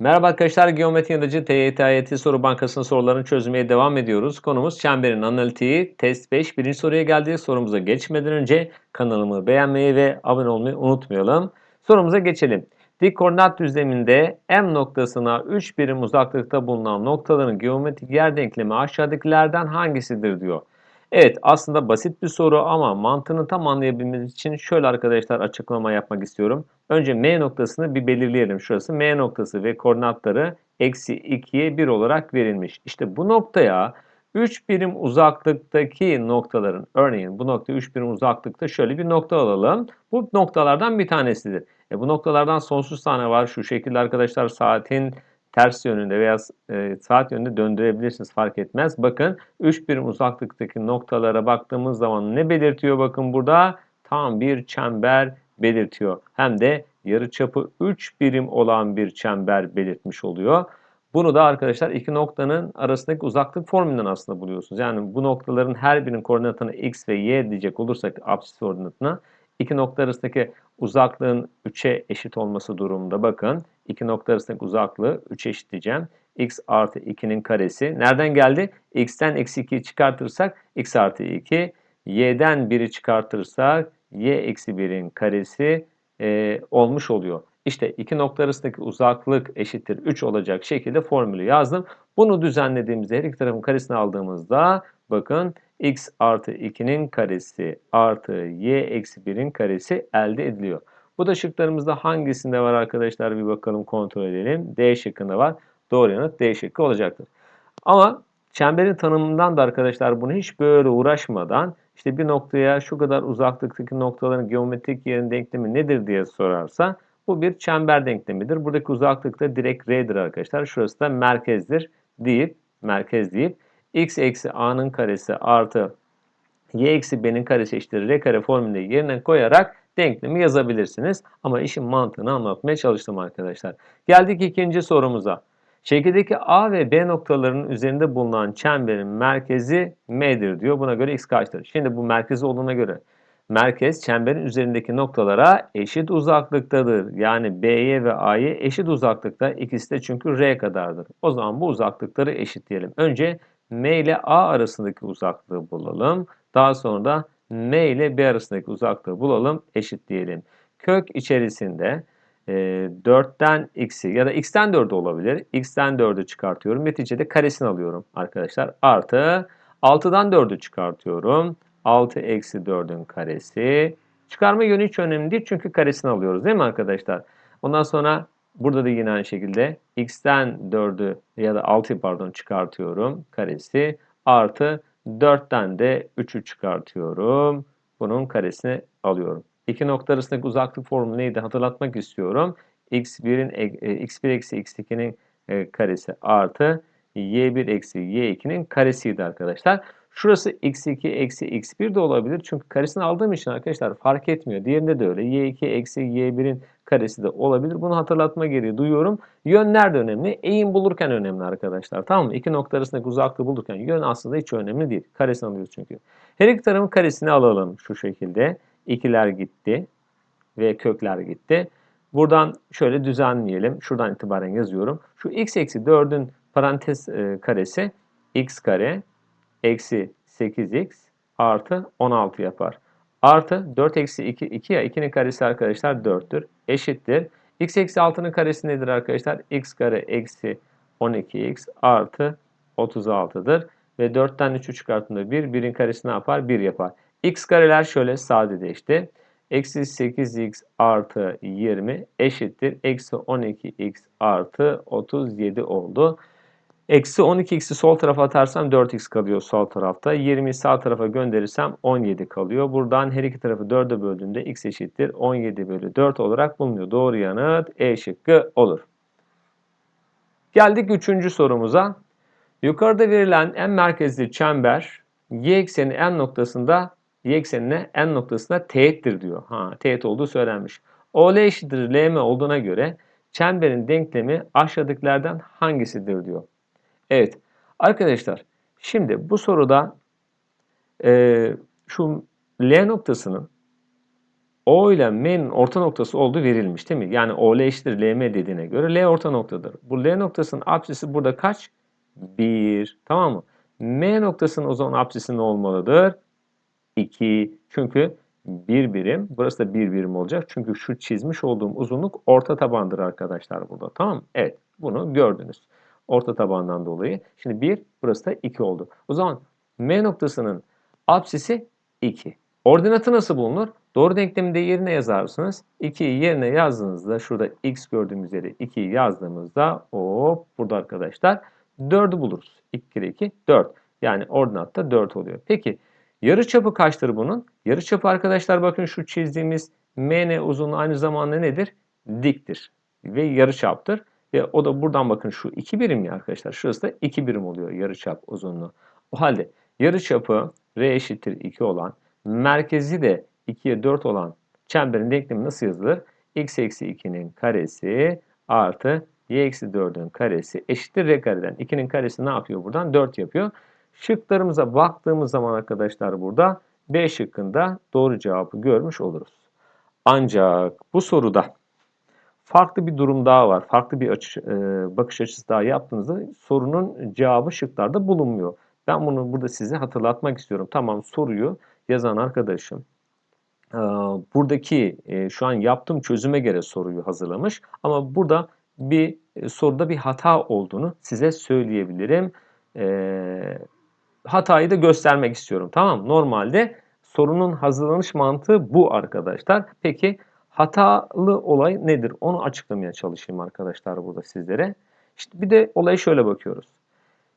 Merhaba arkadaşlar, Geometri Yanıcı TYT AYT Soru Bankası'nın sorularını çözmeye devam ediyoruz. Konumuz çemberin analitiği. Test 5. Birinci soruya geldik. Sorumuza geçmeden önce kanalımı beğenmeyi ve abone olmayı unutmayalım. Sorumuza geçelim. Dik koordinat düzleminde M noktasına 3 birim uzaklıkta bulunan noktaların geometrik yer denklemi aşağıdakilerden hangisidir diyor. Evet aslında basit bir soru ama mantığını tam anlayabilmemiz için şöyle arkadaşlar açıklama yapmak istiyorum. Önce M noktasını bir belirleyelim. Şurası M noktası ve koordinatları eksi 2'ye 1 olarak verilmiş. İşte bu noktaya 3 birim uzaklıktaki noktaların örneğin bu nokta 3 birim uzaklıkta şöyle bir nokta alalım. Bu noktalardan bir tanesidir. E bu noktalardan sonsuz tane var. Şu şekilde arkadaşlar saatin ters yönünde veya e, saat yönünde döndürebilirsiniz fark etmez. Bakın 3 birim uzaklıktaki noktalara baktığımız zaman ne belirtiyor bakın burada? Tam bir çember belirtiyor. Hem de yarıçapı 3 birim olan bir çember belirtmiş oluyor. Bunu da arkadaşlar iki noktanın arasındaki uzaklık formülünden aslında buluyorsunuz. Yani bu noktaların her birinin koordinatını x ve y diyecek olursak absis koordinatına iki nokta arasındaki uzaklığın 3'e eşit olması durumunda bakın iki nokta arasındaki uzaklığı 3 eşitleyeceğim. x artı 2'nin karesi. Nereden geldi? x'ten eksi 2'yi çıkartırsak x artı 2. y'den 1'i çıkartırsak y eksi 1'in karesi e, olmuş oluyor. İşte iki nokta arasındaki uzaklık eşittir 3 olacak şekilde formülü yazdım. Bunu düzenlediğimizde her iki tarafın karesini aldığımızda bakın x artı 2'nin karesi artı y eksi 1'in karesi elde ediliyor. Bu da şıklarımızda hangisinde var arkadaşlar bir bakalım kontrol edelim. D şıkkında var. Doğru yanıt D şıkkı olacaktır. Ama çemberin tanımından da arkadaşlar bunu hiç böyle uğraşmadan işte bir noktaya şu kadar uzaklıktaki noktaların geometrik yerin denklemi nedir diye sorarsa bu bir çember denklemidir. Buradaki uzaklık da direkt R'dir arkadaşlar. Şurası da merkezdir deyip merkez deyip x eksi a'nın karesi artı y eksi b'nin karesi eşittir r kare formülünü yerine koyarak denklemi yazabilirsiniz. Ama işin mantığını anlatmaya çalıştım arkadaşlar. Geldik ikinci sorumuza. Şekildeki A ve B noktalarının üzerinde bulunan çemberin merkezi M'dir diyor. Buna göre X kaçtır? Şimdi bu merkezi olduğuna göre merkez çemberin üzerindeki noktalara eşit uzaklıktadır. Yani B'ye ve A'ya eşit uzaklıkta. İkisi de çünkü R kadardır. O zaman bu uzaklıkları eşitleyelim. Önce M ile A arasındaki uzaklığı bulalım. Daha sonra da M ile B arasındaki uzaklığı bulalım, eşitleyelim. Kök içerisinde e, 4'ten x'i ya da x'ten 4 olabilir. x'ten 4'ü çıkartıyorum. Neticede karesini alıyorum arkadaşlar. Artı 6'dan 4'ü çıkartıyorum. 6 eksi 4'ün karesi. Çıkarma yönü hiç önemli değil çünkü karesini alıyoruz değil mi arkadaşlar? Ondan sonra burada da yine aynı şekilde x'ten 4'ü ya da 6'yı pardon çıkartıyorum. Karesi artı 4'ten de 3'ü çıkartıyorum. Bunun karesini alıyorum. İki nokta arasındaki uzaklık formülü neydi hatırlatmak istiyorum. x1'in e, x1 eksi x2'nin e, karesi artı y1 eksi y2'nin karesiydi arkadaşlar. Şurası x2 eksi x1 de olabilir. Çünkü karesini aldığım için arkadaşlar fark etmiyor. Diğerinde de öyle. y2 eksi y1'in karesi de olabilir. Bunu hatırlatma gereği duyuyorum. Yön nerede önemli? Eğim bulurken önemli arkadaşlar. Tamam mı? İki nokta arasındaki uzaklığı bulurken yön aslında hiç önemli değil. Karesini alıyoruz çünkü. Her iki tarafın karesini alalım şu şekilde. İkiler gitti ve kökler gitti. Buradan şöyle düzenleyelim. Şuradan itibaren yazıyorum. Şu x eksi 4'ün parantez e, karesi x kare eksi 8x artı 16 yapar. Artı 4 eksi 2, 2 ya 2'nin karesi arkadaşlar 4'tür. Eşittir. x eksi 6'nın karesi nedir arkadaşlar? x kare eksi 12x artı 36'dır. Ve 4'ten 3'ü çıkarttığında 1, 1'in karesi ne yapar? 1 yapar. x kareler şöyle sadeleşti. Eksi 8x artı 20 eşittir. Eksi 12x artı 37 oldu. Eksi 12x'i sol tarafa atarsam 4x kalıyor sol tarafta. 20'yi sağ tarafa gönderirsem 17 kalıyor. Buradan her iki tarafı 4'e böldüğümde x eşittir 17 bölü 4 olarak bulunuyor. Doğru yanıt E şıkkı olur. Geldik üçüncü sorumuza. Yukarıda verilen en merkezli çember y ekseni n noktasında y eksenine n noktasında teğettir diyor. Ha, teğet olduğu söylenmiş. OL eşittir LM olduğuna göre çemberin denklemi aşağıdakilerden hangisidir diyor. Evet arkadaşlar şimdi bu soruda e, şu L noktasının O ile M'nin orta noktası olduğu verilmiş değil mi? Yani OL eşittir LM dediğine göre L orta noktadır. Bu L noktasının apsisi burada kaç? 1. Tamam mı? M noktasının o zaman apsisi ne olmalıdır? 2. Çünkü 1 birim. Burası da 1 birim olacak. Çünkü şu çizmiş olduğum uzunluk orta tabandır arkadaşlar burada. Tamam mı? Evet. Bunu gördünüz. Orta tabandan dolayı. Şimdi 1, burası da 2 oldu. O zaman M noktasının apsisi 2. Ordinatı nasıl bulunur? Doğru denklemin de yerine yazarsınız. 2'yi yerine yazdığınızda şurada x gördüğümüz yere 2'yi yazdığımızda hop burada arkadaşlar 4'ü buluruz. 2 kere 2 4. Yani ordinatta 4 oluyor. Peki yarıçapı kaçtır bunun? Yarıçapı arkadaşlar bakın şu çizdiğimiz MN uzunluğu aynı zamanda nedir? Diktir ve yarıçaptır. Ve o da buradan bakın şu 2 birim ya arkadaşlar. Şurası da 2 birim oluyor yarıçap uzunluğu. O halde yarıçapı R eşittir 2 olan merkezi de 2'ye 4 olan çemberin denklemi nasıl yazılır? x eksi 2'nin karesi artı y eksi 4'ün karesi eşittir r kareden. 2'nin karesi ne yapıyor buradan? 4 yapıyor. Şıklarımıza baktığımız zaman arkadaşlar burada B şıkkında doğru cevabı görmüş oluruz. Ancak bu soruda farklı bir durum daha var. Farklı bir açı, e, bakış açısı daha yaptığınızda sorunun cevabı şıklarda bulunmuyor. Ben bunu burada size hatırlatmak istiyorum. Tamam soruyu yazan arkadaşım e, buradaki e, şu an yaptığım çözüme göre soruyu hazırlamış. Ama burada bir e, soruda bir hata olduğunu size söyleyebilirim. E, hatayı da göstermek istiyorum. Tamam Normalde sorunun hazırlanış mantığı bu arkadaşlar. Peki hatalı olay nedir? Onu açıklamaya çalışayım arkadaşlar burada sizlere. İşte bir de olaya şöyle bakıyoruz.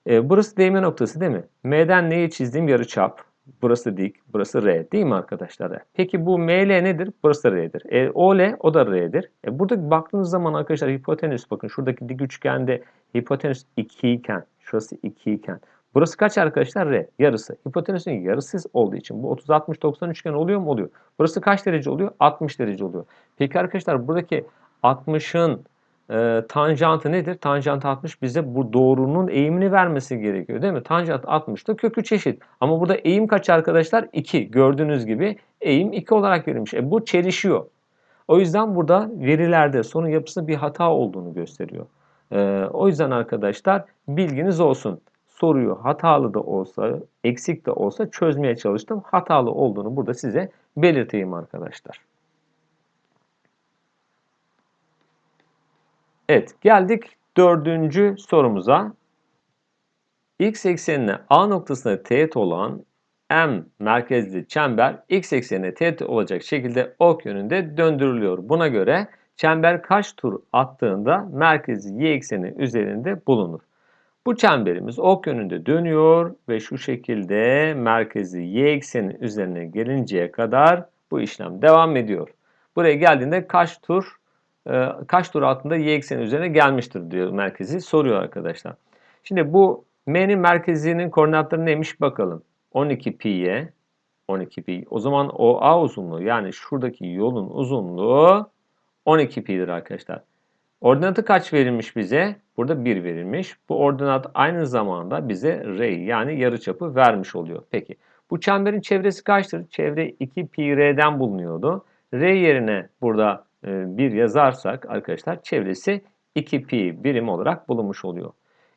E, burası değme noktası değil mi? M'den neyi çizdiğim yarıçap. Burası dik, burası R değil mi arkadaşlar? Peki bu ML nedir? Burası R'dir. E, OL o da R'dir. E, burada baktığınız zaman arkadaşlar hipotenüs bakın şuradaki dik üçgende hipotenüs 2 iken şurası 2 iken burası kaç arkadaşlar? R. Yarısı. Hipotenüsün yarısı olduğu için bu 30-60-90 üçgen oluyor mu? Oluyor. Burası kaç derece oluyor? 60 derece oluyor. Peki arkadaşlar buradaki 60'ın e, tanjantı nedir? Tanjant 60 bize bu doğrunun eğimini vermesi gerekiyor değil mi? Tanjant 60 da kökü çeşit. Ama burada eğim kaç arkadaşlar? 2. Gördüğünüz gibi eğim 2 olarak verilmiş. E, bu çelişiyor. O yüzden burada verilerde sorun yapısında bir hata olduğunu gösteriyor. E, o yüzden arkadaşlar bilginiz olsun. Soruyu hatalı da olsa, eksik de olsa çözmeye çalıştım. Hatalı olduğunu burada size belirteyim arkadaşlar. Evet geldik dördüncü sorumuza. X eksenine A noktasına teğet olan M merkezli çember X eksenine teğet olacak şekilde ok yönünde döndürülüyor. Buna göre çember kaç tur attığında merkezi Y ekseni üzerinde bulunur. Bu çemberimiz ok yönünde dönüyor ve şu şekilde merkezi Y ekseni üzerine gelinceye kadar bu işlem devam ediyor. Buraya geldiğinde kaç tur e, kaç tur altında y ekseni üzerine gelmiştir diyor merkezi soruyor arkadaşlar. Şimdi bu m'nin merkezinin koordinatları neymiş bakalım. 12 pi'ye 12 pi. O zaman o a uzunluğu yani şuradaki yolun uzunluğu 12 pi'dir arkadaşlar. Ordinatı kaç verilmiş bize? Burada 1 verilmiş. Bu ordinat aynı zamanda bize r yani yarıçapı vermiş oluyor. Peki bu çemberin çevresi kaçtır? Çevre 2 pi r'den bulunuyordu. R yerine burada 1 e, yazarsak arkadaşlar çevresi 2pi birim olarak bulunmuş oluyor.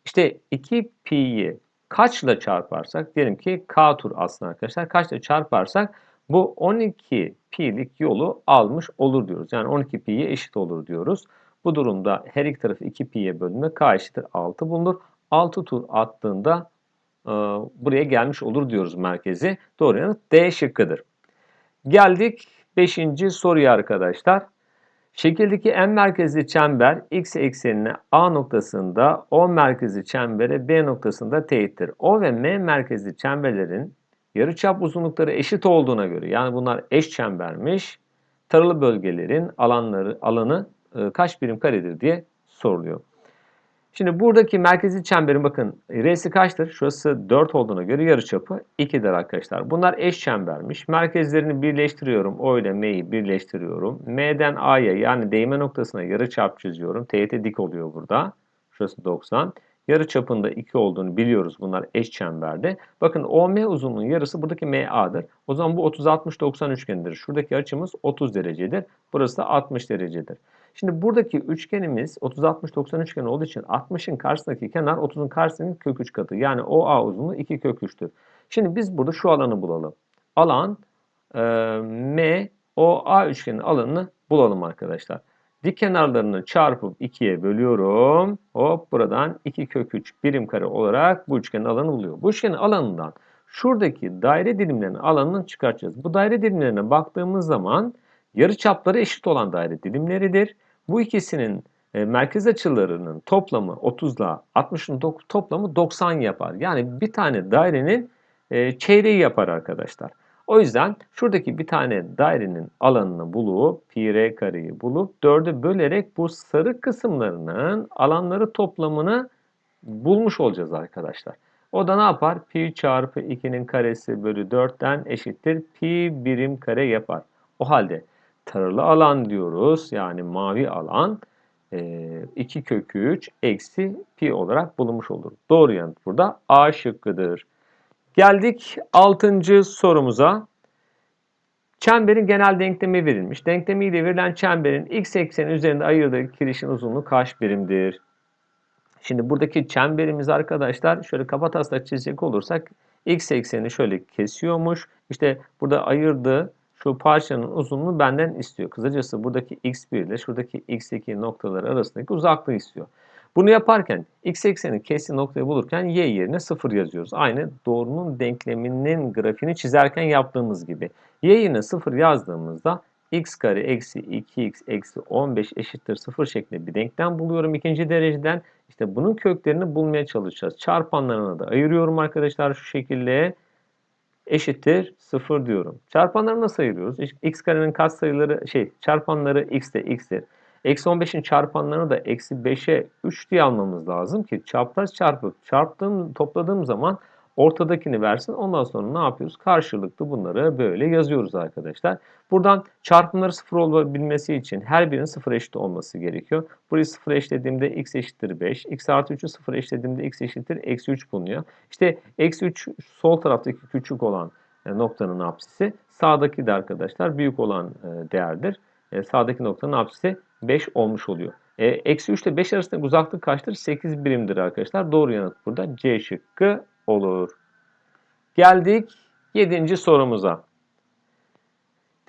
İşte 2pi'yi kaçla çarparsak diyelim ki k tur aslında arkadaşlar kaçla çarparsak bu 12 pi'lik yolu almış olur diyoruz. Yani 12 pi'ye eşit olur diyoruz. Bu durumda her iki tarafı 2 pi'ye bölünme k eşittir 6 bulunur. 6 tur attığında e, buraya gelmiş olur diyoruz merkezi. Doğru yanıt D şıkkıdır. Geldik 5. soruya arkadaşlar. Şekildeki en merkezli çember x eksenine A noktasında O merkezli çembere B noktasında teğettir. O ve M merkezli çemberlerin yarıçap uzunlukları eşit olduğuna göre yani bunlar eş çembermiş. Taralı bölgelerin alanları alanı e, kaç birim karedir diye soruluyor. Şimdi buradaki merkezi çemberin bakın R'si kaçtır? Şurası 4 olduğuna göre yarıçapı 2'dir arkadaşlar. Bunlar eş çembermiş. Merkezlerini birleştiriyorum. O ile M'yi birleştiriyorum. M'den A'ya yani değme noktasına yarıçap çiziyorum. Teğete dik oluyor burada. Şurası 90. Yarı çapında 2 olduğunu biliyoruz bunlar eş çemberde. Bakın OM uzunluğunun yarısı buradaki MA'dır. O zaman bu 30-60-90 üçgenidir. Şuradaki açımız 30 derecedir. Burası da 60 derecedir. Şimdi buradaki üçgenimiz 30-60-90 üçgeni olduğu için 60'ın karşısındaki kenar 30'un karşısındaki kök 3 katı. Yani OA uzunluğu 2 kök 3'tür. Şimdi biz burada şu alanı bulalım. Alan e, M, OA üçgenin alanını bulalım arkadaşlar. Dik kenarlarını çarpıp 2'ye bölüyorum. Hop buradan 2 kök 3 birim kare olarak bu üçgenin alanı buluyor. Bu üçgenin alanından şuradaki daire dilimlerinin alanını çıkartacağız. Bu daire dilimlerine baktığımız zaman yarı çapları eşit olan daire dilimleridir. Bu ikisinin e, merkez açılarının toplamı 30 ile 60'ın toplamı 90 yapar. Yani bir tane dairenin e, çeyreği yapar arkadaşlar. O yüzden şuradaki bir tane dairenin alanını bulup pi r kareyi bulup 4'e bölerek bu sarı kısımlarının alanları toplamını bulmuş olacağız arkadaşlar. O da ne yapar? Pi çarpı 2'nin karesi bölü 4'ten eşittir. Pi birim kare yapar. O halde taralı alan diyoruz. Yani mavi alan 2 kök 3 eksi pi olarak bulunmuş olur. Doğru yanıt burada A şıkkıdır. Geldik 6. sorumuza. Çemberin genel denklemi verilmiş. Denklemiyle verilen çemberin x ekseni üzerinde ayırdığı kirişin uzunluğu kaç birimdir? Şimdi buradaki çemberimiz arkadaşlar şöyle kafa taslak çizecek olursak x ekseni şöyle kesiyormuş. İşte burada ayırdığı şu parçanın uzunluğunu benden istiyor. Kısacası buradaki x1 ile şuradaki x2 noktaları arasındaki uzaklığı istiyor. Bunu yaparken x eksenin kestiği noktayı bulurken y yerine 0 yazıyoruz. Aynı doğrunun denkleminin grafiğini çizerken yaptığımız gibi. y yerine 0 yazdığımızda x kare eksi 2x eksi 15 eşittir 0 şeklinde bir denklem buluyorum ikinci dereceden. İşte bunun köklerini bulmaya çalışacağız. Çarpanlarına da ayırıyorum arkadaşlar şu şekilde. Eşittir 0 diyorum. Çarpanları nasıl ayırıyoruz? x karenin katsayıları şey çarpanları x de x'tir. Eksi 15'in çarpanlarını da eksi 5'e 3 diye almamız lazım ki çapraz çarpıp çarptığım, topladığım zaman ortadakini versin. Ondan sonra ne yapıyoruz? Karşılıklı bunları böyle yazıyoruz arkadaşlar. Buradan çarpımları sıfır olabilmesi için her birinin sıfır eşit olması gerekiyor. Burayı sıfır eşlediğimde x eşittir 5. x artı 3'ü sıfır eşlediğimde x eşittir eksi 3 bulunuyor. İşte eksi 3 sol taraftaki küçük olan e, noktanın apsisi sağdaki de arkadaşlar büyük olan e, değerdir. E, sağdaki noktanın apsisi 5 olmuş oluyor. Eksi 3 ile 5 arasındaki uzaklık kaçtır? 8 birimdir arkadaşlar. Doğru yanıt burada C şıkkı olur. Geldik 7. sorumuza.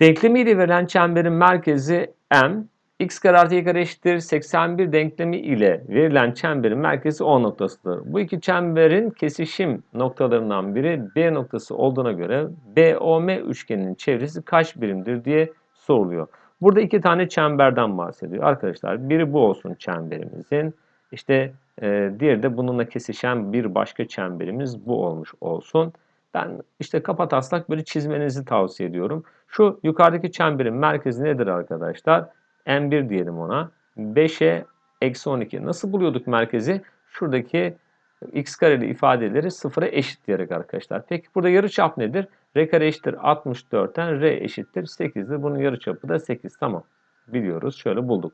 Denklemiyle verilen çemberin merkezi M, x kare artı y kare eşittir 81 denklemi ile verilen çemberin merkezi O noktasıdır. Bu iki çemberin kesişim noktalarından biri B noktası olduğuna göre BOM üçgeninin çevresi kaç birimdir diye soruluyor. Burada iki tane çemberden bahsediyor. Arkadaşlar biri bu olsun çemberimizin. İşte e, diğeri de bununla kesişen bir başka çemberimiz bu olmuş olsun. Ben işte kapat taslak böyle çizmenizi tavsiye ediyorum. Şu yukarıdaki çemberin merkezi nedir arkadaşlar? M1 diyelim ona. 5'e eksi 12. Nasıl buluyorduk merkezi? Şuradaki x kareli ifadeleri sıfıra eşitleyerek arkadaşlar. Peki burada yarı çap nedir? R kare eşittir 64'ten R eşittir 8'dir. Bunun yarı çapı da 8. Tamam. Biliyoruz. Şöyle bulduk.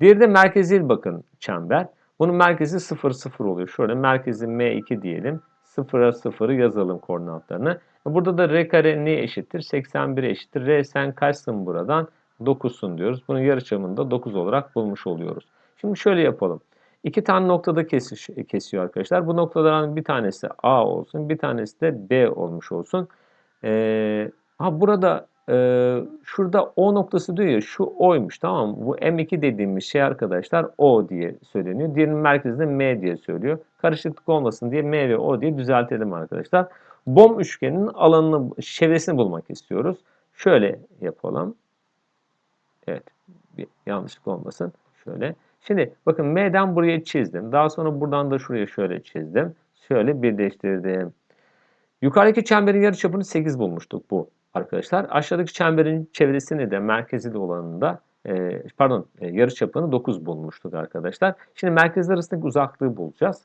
Diğeri de merkezil bakın çember. Bunun merkezi 0 0 oluyor. Şöyle merkezi M2 diyelim. 0'a 0'ı yazalım koordinatlarını. Burada da R kare ne eşittir? 81 eşittir. R sen kaçsın buradan? 9'sun diyoruz. Bunun yarıçapını 9 olarak bulmuş oluyoruz. Şimdi şöyle yapalım. İki tane noktada kesiş, kesiyor arkadaşlar. Bu noktadan bir tanesi A olsun, bir tanesi de B olmuş olsun. Ee, ha burada e, şurada O noktası diyor ya şu O'ymuş tamam mı? Bu M2 dediğimiz şey arkadaşlar O diye söyleniyor. Diğerinin merkezinde M diye söylüyor. Karışıklık olmasın diye M ve O diye düzeltelim arkadaşlar. BOM üçgeninin alanını, çevresini bulmak istiyoruz. Şöyle yapalım. Evet. Bir yanlışlık olmasın. Şöyle. Şimdi bakın M'den buraya çizdim. Daha sonra buradan da şuraya şöyle çizdim. Şöyle birleştirdim. Yukarıdaki çemberin yarıçapını 8 bulmuştuk bu arkadaşlar. Aşağıdaki çemberin çevresini de merkezli olanında e, pardon e, yarıçapını 9 bulmuştuk arkadaşlar. Şimdi merkezler arasındaki uzaklığı bulacağız.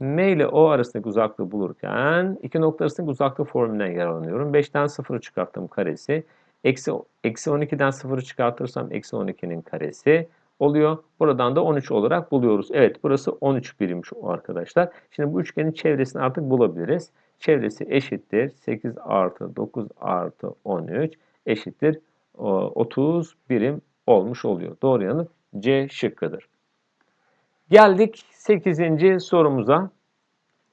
M ile O arasındaki uzaklığı bulurken iki nokta arasındaki uzaklık formülünden yararlanıyorum. 5'ten 0'ı çıkarttım karesi. Eksi, eksi 12'den 0'ı çıkartırsam eksi 12'nin karesi. oluyor. Buradan da 13 olarak buluyoruz. Evet burası 13 birimmiş arkadaşlar. Şimdi bu üçgenin çevresini artık bulabiliriz. Çevresi eşittir 8 artı 9 artı 13 eşittir o, 30 birim olmuş oluyor. Doğru yanıt C şıkkıdır. Geldik 8. sorumuza.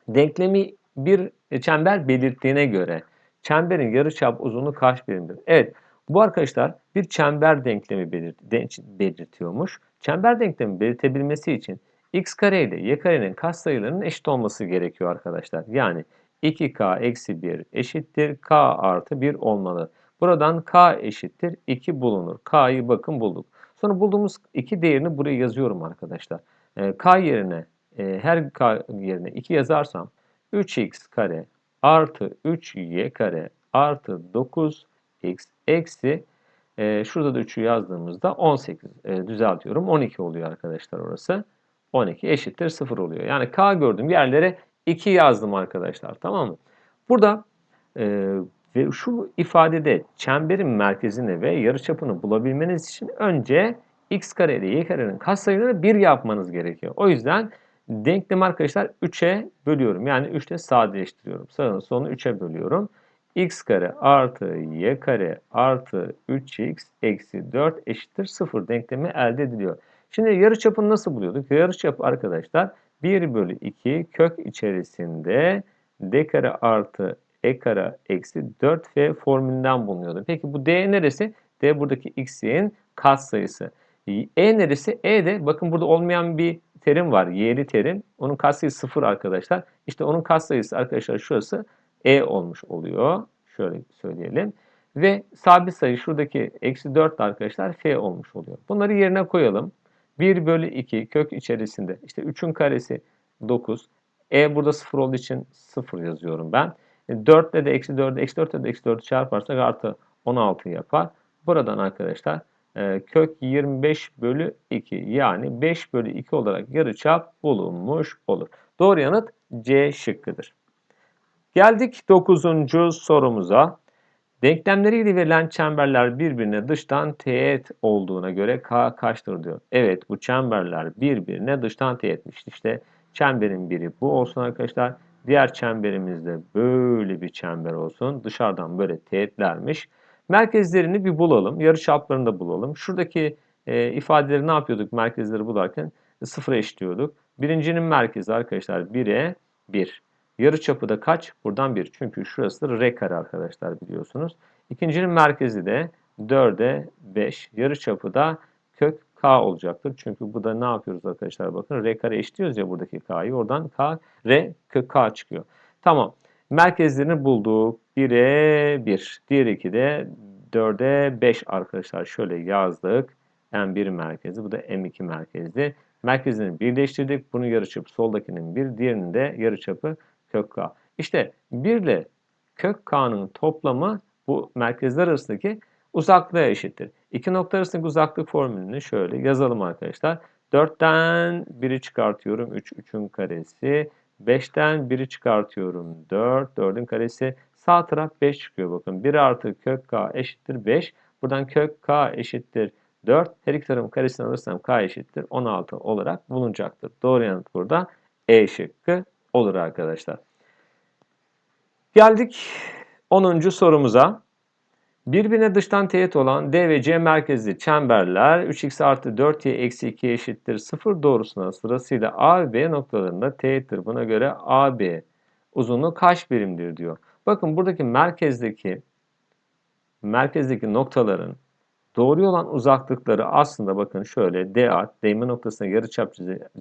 Denklemi bir çember belirttiğine göre çemberin yarıçap uzunluğu kaç birimdir? Evet bu arkadaşlar bir çember denklemi belirt belirtiyormuş. Çember denklemi belirtebilmesi için x kare ile y karenin katsayılarının eşit olması gerekiyor arkadaşlar. Yani 2k eksi 1 eşittir k artı 1 olmalı. Buradan k eşittir 2 bulunur. k'yı bakın bulduk. Sonra bulduğumuz 2 değerini buraya yazıyorum arkadaşlar. E, k yerine e, her k yerine 2 yazarsam 3x kare artı 3y kare artı 9x eksi e, şurada da 3'ü yazdığımızda 18 e, düzeltiyorum 12 oluyor arkadaşlar orası. 12 eşittir 0 oluyor. Yani k gördüğüm yerlere 2 yazdım arkadaşlar tamam mı? Burada e, ve şu ifadede çemberin merkezini ve yarıçapını bulabilmeniz için önce x kare ile y karenin katsayılarını 1 yapmanız gerekiyor. O yüzden denklemi arkadaşlar 3'e bölüyorum. Yani 3'te sadeleştiriyorum. Sağını solunu 3'e bölüyorum. x kare artı y kare artı 3x eksi 4 eşittir 0 denklemi elde ediliyor. Şimdi yarıçapını nasıl buluyorduk? Yarıçap arkadaşlar 1 bölü 2 kök içerisinde d kare artı e kare eksi 4f formülünden bulunuyordu. Peki bu d neresi? d buradaki x'in katsayısı. E neresi? E de bakın burada olmayan bir terim var. Y'li terim. Onun katsayısı 0 arkadaşlar. İşte onun katsayısı arkadaşlar şurası E olmuş oluyor. Şöyle söyleyelim. Ve sabit sayı şuradaki eksi 4 arkadaşlar F olmuş oluyor. Bunları yerine koyalım. 1 bölü 2 kök içerisinde işte 3'ün karesi 9. E burada 0 olduğu için 0 yazıyorum ben. 4 ile de eksi 4'ü eksi 4 ile de eksi 4'ü çarparsak artı 16 yapar. Buradan arkadaşlar e, kök 25 bölü 2 yani 5 bölü 2 olarak yarıçap bulunmuş olur. Doğru yanıt C şıkkıdır. Geldik 9. sorumuza. Denklemleriyle verilen çemberler birbirine dıştan teğet olduğuna göre K kaçtır diyor. Evet bu çemberler birbirine dıştan teğetmiş. İşte çemberin biri bu olsun arkadaşlar. Diğer çemberimizde böyle bir çember olsun. Dışarıdan böyle teğetlermiş. Merkezlerini bir bulalım. Yarıçaplarını da bulalım. Şuradaki e, ifadeleri ne yapıyorduk merkezleri bularken? Sıfıra eşitliyorduk. Birincinin merkezi arkadaşlar 1'e 1. Yarıçapı da kaç? Buradan 1. Çünkü şurası r kare arkadaşlar biliyorsunuz. İkincinin merkezi de 4'e 5. Yarıçapı da kök k olacaktır. Çünkü bu da ne yapıyoruz arkadaşlar? Bakın r kare eşitliyoruz ya buradaki k'yı. Oradan k, r kök k çıkıyor. Tamam. Merkezlerini bulduk. 1'e 1. Diğer 2'de 4'e 5 arkadaşlar. Şöyle yazdık. M1 merkezi. Bu da M2 merkezli. Merkezini birleştirdik. Bunun yarıçapı soldakinin 1. Diğerinin de yarıçapı kök k. İşte 1 ile kök k'nın toplamı bu merkezler arasındaki uzaklığa eşittir. İki nokta arasındaki uzaklık formülünü şöyle yazalım arkadaşlar. 4'ten 1'i çıkartıyorum. 3, 3'ün karesi. 5'ten 1'i çıkartıyorum. 4, 4'ün karesi. Sağ taraf 5 çıkıyor bakın. 1 artı kök k eşittir 5. Buradan kök k eşittir 4. Her iki tarafın karesini alırsam k eşittir 16 olarak bulunacaktır. Doğru yanıt burada E şıkkı olur arkadaşlar. Geldik 10. sorumuza. Birbirine dıştan teğet olan D ve C merkezli çemberler 3x artı 4y eksi 2 eşittir 0 doğrusuna sırasıyla A ve B noktalarında teğettir. Buna göre AB uzunluğu kaç birimdir diyor. Bakın buradaki merkezdeki merkezdeki noktaların doğru olan uzaklıkları aslında bakın şöyle DA, değme noktasına yarıçap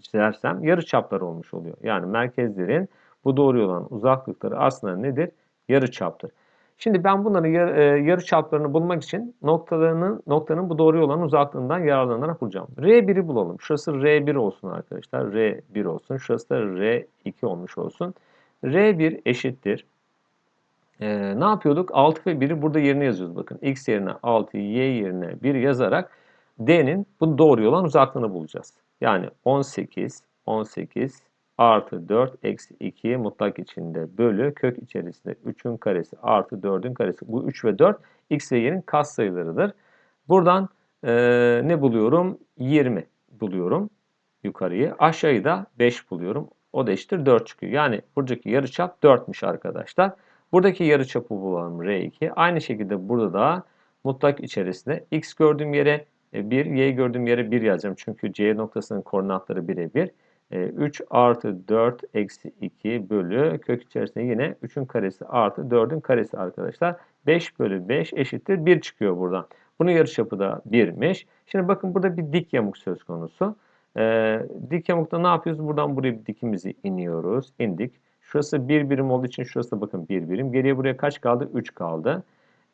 çizersem yarıçaplar olmuş oluyor. Yani merkezlerin bu doğru olan uzaklıkları aslında nedir? Yarıçaptır. Şimdi ben bunların yar, e, yarı çaplarını bulmak için noktalarının noktanın bu doğru olan uzaklığından yararlanarak bulacağım. R1'i bulalım. Şurası R1 olsun arkadaşlar. R1 olsun. Şurası da R2 olmuş olsun. R1 eşittir. Ee, ne yapıyorduk? 6 ve 1'i burada yerine yazıyoruz. Bakın x yerine 6, y yerine 1 yazarak D'nin bu doğru olan uzaklığını bulacağız. Yani 18, 18, artı 4 eksi 2 mutlak içinde bölü kök içerisinde 3'ün karesi artı 4'ün karesi. Bu 3 ve 4 x ve y'nin katsayılarıdır. Buradan e, ne buluyorum? 20. buluyorum yukarıyı. Aşağıyı da 5 buluyorum. O da eşittir 4 çıkıyor. Yani buradaki yarıçap 4'müş arkadaşlar. Buradaki yarıçapı bulalım R2. Aynı şekilde burada da mutlak içerisinde x gördüğüm yere 1, y gördüğüm yere 1 yazacağım. Çünkü c noktasının koordinatları birebir. 3 artı 4 eksi 2 bölü kök içerisinde yine 3'ün karesi artı 4'ün karesi arkadaşlar. 5 bölü 5 eşittir 1 çıkıyor buradan. Bunun yarıçapı da 1'miş. Şimdi bakın burada bir dik yamuk söz konusu. Ee, dik yamukta ne yapıyoruz? Buradan buraya bir dikimizi iniyoruz. İndik. Şurası 1 birim olduğu için şurası bakın 1 birim. Geriye buraya kaç kaldı? 3 kaldı.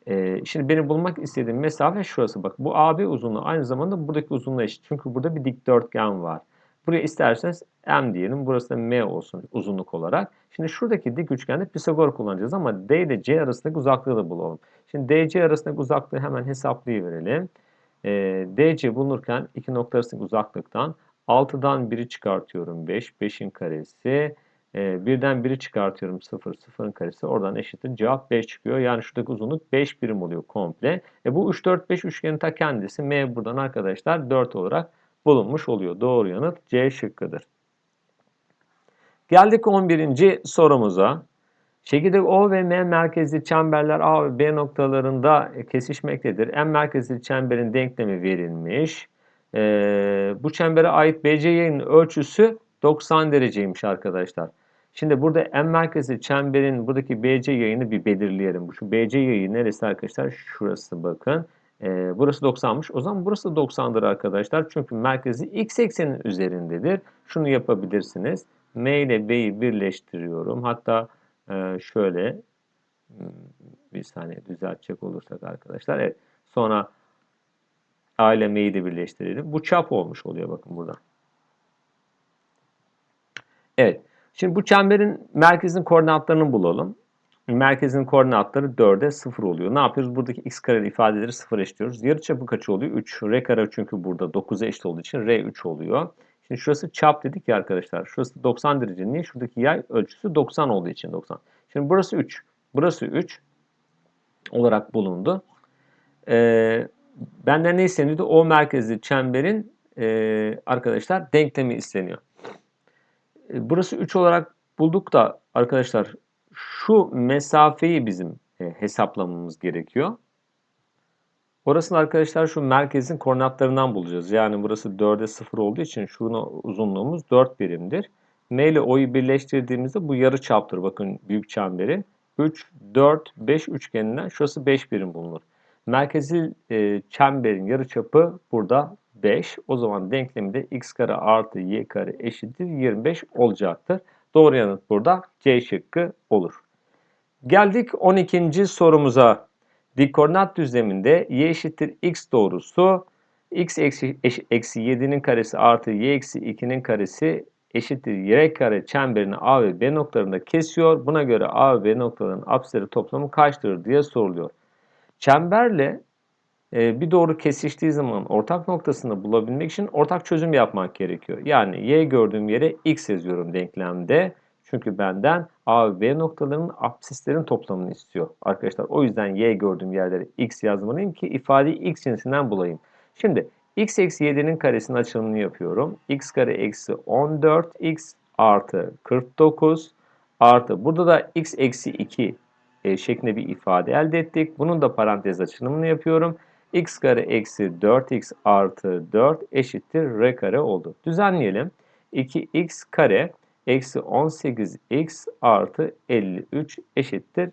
Ee, şimdi benim bulmak istediğim mesafe şurası. Bak bu AB uzunluğu aynı zamanda buradaki uzunluğa eşit. Çünkü burada bir dikdörtgen var. Buraya isterseniz M diyelim. Burası da M olsun uzunluk olarak. Şimdi şuradaki dik üçgende Pisagor kullanacağız ama D ile C arasındaki uzaklığı da bulalım. Şimdi DC arasındaki uzaklığı hemen hesaplayıverelim. Ee, DC bulunurken iki nokta arasındaki uzaklıktan 6'dan 1'i çıkartıyorum 5. 5'in karesi. E, birden 1'i çıkartıyorum 0. 0'ın karesi. Oradan eşittir. Cevap 5 çıkıyor. Yani şuradaki uzunluk 5 birim oluyor komple. E, bu 3, 4, 5 üçgenin ta kendisi. M buradan arkadaşlar 4 olarak bulunmuş oluyor. Doğru yanıt C şıkkıdır. Geldik 11. sorumuza. Şekilde O ve M merkezli çemberler A ve B noktalarında kesişmektedir. M merkezli çemberin denklemi verilmiş. Ee, bu çembere ait BC ölçüsü 90 dereceymiş arkadaşlar. Şimdi burada M merkezli çemberin buradaki BC yayını bir belirleyelim. Şu BC yayı neresi arkadaşlar? Şurası bakın. Ee, burası 90'mış. O zaman burası 90'dır arkadaşlar. Çünkü merkezi x eksenin üzerindedir. Şunu yapabilirsiniz. M ile B'yi birleştiriyorum. Hatta e, şöyle hmm, bir saniye düzeltecek olursak arkadaşlar. Evet. Sonra A ile M'yi de birleştirelim. Bu çap olmuş oluyor bakın burada. Evet. Şimdi bu çemberin merkezin koordinatlarını bulalım. Merkezin koordinatları 4'e 0 oluyor. Ne yapıyoruz? Buradaki x kareli ifadeleri 0 eşliyoruz. Yarıçapı kaç oluyor? 3. R kare çünkü burada 9'a eşit olduğu için R 3 oluyor. Şimdi şurası çap dedik ya arkadaşlar. Şurası 90 derece. Niye? Şuradaki yay ölçüsü 90 olduğu için 90. Şimdi burası 3. Burası 3 olarak bulundu. Ee, benden ne isteniyordu? O merkezli çemberin e, arkadaşlar denklemi isteniyor. E, burası 3 olarak bulduk da arkadaşlar şu mesafeyi bizim e, hesaplamamız gerekiyor. Orasını arkadaşlar şu merkezin koordinatlarından bulacağız. Yani burası 4'e 0 olduğu için şunun uzunluğumuz 4 birimdir. M ile O'yu birleştirdiğimizde bu yarı çaptır. Bakın büyük çemberin. 3, 4, 5 üçgeninden şurası 5 birim bulunur. Merkezi e, çemberin yarıçapı burada 5. O zaman denklemde x kare artı y kare eşittir 25 olacaktır. Doğru yanıt burada C şıkkı olur. Geldik 12. sorumuza. Dik koordinat düzleminde y eşittir x doğrusu x eksi, eksi 7'nin karesi artı y eksi 2'nin karesi eşittir y kare çemberini A ve B noktalarında kesiyor. Buna göre A ve B noktalarının apsisleri toplamı kaçtır diye soruluyor. Çemberle bir doğru kesiştiği zaman ortak noktasını bulabilmek için ortak çözüm yapmak gerekiyor. Yani y gördüğüm yere x yazıyorum denklemde. Çünkü benden A ve B noktalarının apsislerin toplamını istiyor. Arkadaşlar o yüzden y gördüğüm yerlere x yazmalıyım ki ifadeyi x cinsinden bulayım. Şimdi x eksi 7'nin karesinin açılımını yapıyorum. x kare eksi 14x artı 49 artı burada da x eksi 2 e, şeklinde bir ifade elde ettik. Bunun da parantez açılımını yapıyorum. X kare eksi 4x artı 4 eşittir r kare oldu. Düzenleyelim. 2x kare eksi 18x artı 53 eşittir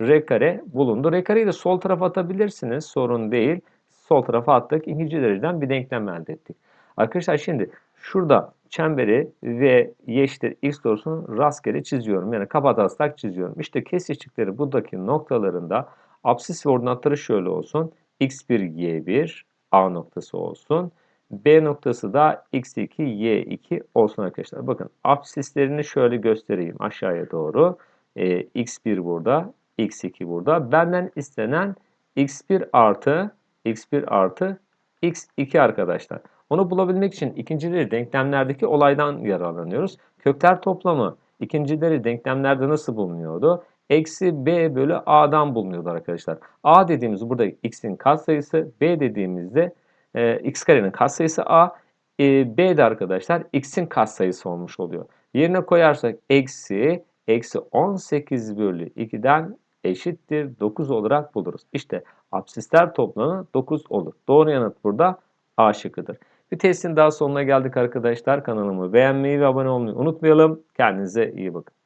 r kare bulundu. R kareyi de sol tarafa atabilirsiniz. Sorun değil. Sol tarafa attık. İkinci dereceden bir denklem elde ettik. Arkadaşlar şimdi şurada çemberi ve y eşittir x doğrusunu rastgele çiziyorum. Yani kapataslak çiziyorum. İşte kesiştikleri buradaki noktalarında absis ve ordinatları şöyle olsun. X1, y1 A noktası olsun. B noktası da x2, y2 olsun arkadaşlar. Bakın absislerini şöyle göstereyim aşağıya doğru. Ee, x1 burada, x2 burada. Benden istenen x1 artı x1 artı x2 arkadaşlar. Onu bulabilmek için ikincileri denklemlerdeki olaydan yararlanıyoruz. Kökler toplamı ikincileri denklemlerde nasıl bulunuyordu? Eksi b bölü a'dan bulunuyordu arkadaşlar. a dediğimiz burada x'in katsayısı, b dediğimizde e, x karenin katsayısı a, e, B de arkadaşlar x'in katsayısı olmuş oluyor. Yerine koyarsak eksi eksi 18 bölü 2'den eşittir 9 olarak buluruz. İşte absisler toplamı 9 olur. Doğru yanıt burada A şıkkıdır. Bir testin daha sonuna geldik arkadaşlar. Kanalımı beğenmeyi ve abone olmayı unutmayalım. Kendinize iyi bakın.